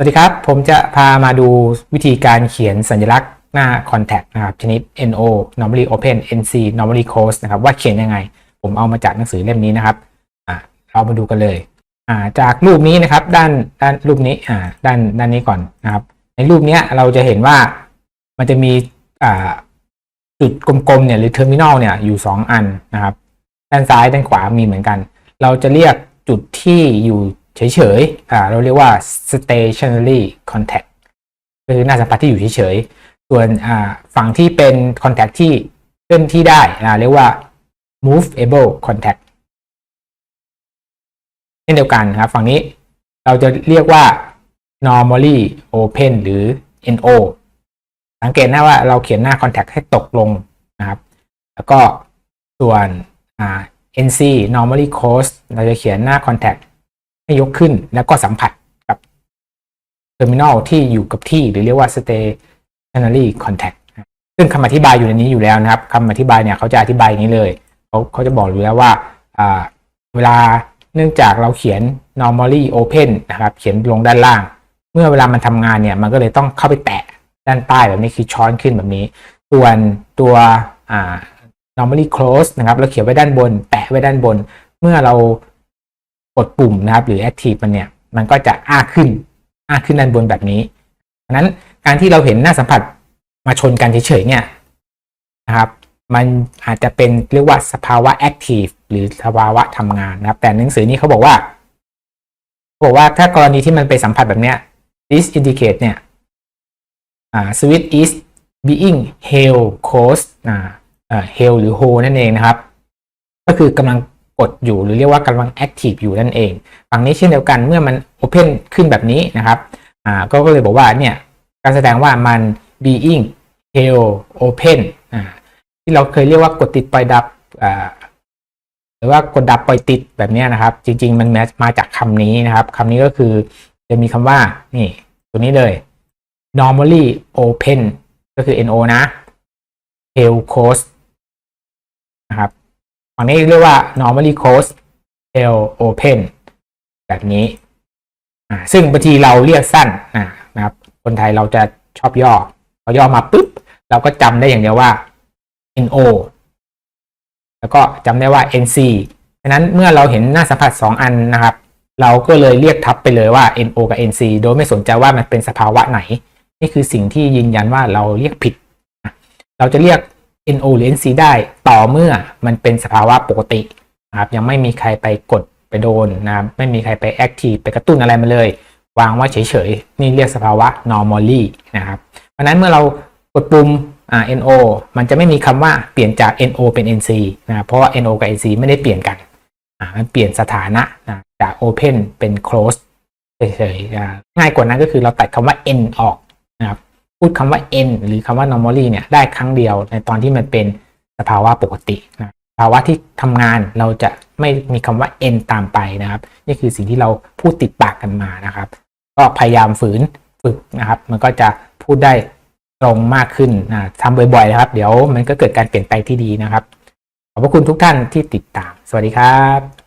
สวัสดีครับ ผมจะพามาดูวิธีการเขียนสัญลักษณ์หน้า contact นะครับ ชนิด no normally open nc normally close นะครับ ว่าเขียนยังไง ผมเอามาจากหนังสือเล่มนี้นะครับเรามาดูกันเลยจากรูปนี้นะครับ ด้านด้านรูปนี้ด้านด้านนี้ก่อนนะครับ ในรูปนี้เราจะเห็นว่ามันจะมีจุดกลมๆเนี่ยหรือ terminal เนี่ยอยู่ 2 อันนะครับ ด้านซ้ายด้านขวามีเหมือนกัน เราจะเรียกจุดที่อยู่ เฉยๆอ่าเราเรียกว่า stationary contact คือหน้าสัมผัสที่อยู่เฉยๆ ส่วนอ่าฝั่งที่เป็น contact ที่เคลื่อนที่ได้อ่าเรียกว่า movable contact เช่นเดียวกันครับฝั่งนี้เราจะเรียกว่า normally open หรือ NO สังเกตนะว่าเราเขียนหน้า contact ให้ตกลงนะครับ แล้วก็ส่วนอ่า NC normally closed เราจะเขียนหน้า contact ให้ยกขึ้นแล้วก็สัมผัสกับ terminal ที่อยู่กับที่หรือเรียกว่า stationary contact ซึ่งคำอธิบายอยู่ในนี้อยู่แล้วนะครับคำอธิบายเนี่ยเขาจะอธิบายนี้เลยเขาเขาจะบอกอยู่แล้วว่าเวลาเนื่องจากเราเขียน normally open นะครับ เขียนลงด้านล่าง เมื่อเวลามันทำงานเนี่ย มันก็เลยต้องเข้าไปแตะด้านใต้แบบนี้คือช้อนขึ้นแบบนี้ ส่วนตัวอ่า normally close นะครับ เราเขียนไว้ด้านบน แตะไว้ด้านบน เมื่อเรา ดปุ่มนะครับ หรือ active มันเนี่ย มันก็จะอ้าขึ้น อ้าขึ้นด้านบนแบบนี้ดังนั้นการที่เราเห็นหน้าสัมผัสมาชนกันเฉยๆเนี่ยนะครับ มันอาจจะเป็นเรียกว่าสภาวะ active หรือสภาวะทำงานนะครับ แต่หนังสือนี้เขาบอกว่าเขาบอกว่าถ้ากรณีที่มันไปสัมผัสแบบเนี้ย this indicate เนี่ย อ่า switch is being held close อ่าเอ่อ held หรือ hold นั่นเองนะครับ ก็คือกำลัง ดอยู่หรือเรียกว่ากำลัง active อยู่นั่นเอง ฝั่งนี้เช่นเดียวกันเมื่อมัน open ขึ้นแบบนี้นะครับอ่าก็เลยบอกว่าเนี่ยการแสดงว่ามัน being held open อ่าที่เราเคยเรียกว่ากดติดปล่อยดับอ่าหรือว่ากดดับปล่อยติดแบบนี้นะครับ จริง ๆ มันมามาจากคำนี้นะครับคำนี้ก็คือจะมีคำว่านี่ตัวนี้เลย normally open ก็คือ no นะ held close นะครับ ฝั่งนี้เรียกว่า normally close tail open แบบนี้ ซึ่งบางทีเราเรียกสั้นนะครับ คนไทยเราจะชอบย่อ พอย่อมาปุ๊บ เราก็จำได้อย่างเดียวว่า no แล้วก็จำได้ว่า nc ฉะนั้นเมื่อเราเห็นหน้าสัมผัส 2 อันนะครับ เราก็เลยเรียกทับไปเลยว่า no กับ nc โดยไม่สนใจว่ามันเป็นสภาวะไหน นี่คือสิ่งที่ยืนยันว่าเราเรียกผิด เราจะเรียก NO หรือ NC ได้ต่อเมื่อมันเป็นสภาวะปกตินะครับยังไม่มีใครไปกดไปโดนนะครับไม่มีใครไป active ไปกระตุ้นอะไรมาเลย วางไว้เฉยๆ นี่เรียกสภาวะ normally นะครับเพราะนั้นเมื่อเรากดปุ่มอ่า NO มันจะไม่มีคำว่าเปลี่ยนจาก NO เป็น NC นะเพราะว่า NO กับ NC ไม่ได้เปลี่ยนกันอ่ามันเปลี่ยนสถานะนะจาก open เป็น close เฉยๆง่ายกว่านั้นก็คือเราตัดคำว่า N ออก พูดคำว่า n หรือคำว่า normally เนี่ยได้ครั้งเดียวในตอนที่มันเป็นสภาวะปกตินะภาวะที่ทำงานเราจะไม่มีคำว่า n ตามไปนะครับ นี่คือสิ่งที่เราพูดติดปากกันมานะครับ ก็พยายามฝืนฝึกนะครับ มันก็จะพูดได้ตรงมากขึ้นนะทำบ่อยๆนะครับ เดี๋ยวมันก็เกิดการเปลี่ยนแปลงที่ดีนะครับ ขอบพระคุณทุกท่านที่ติดตาม สวัสดีครับ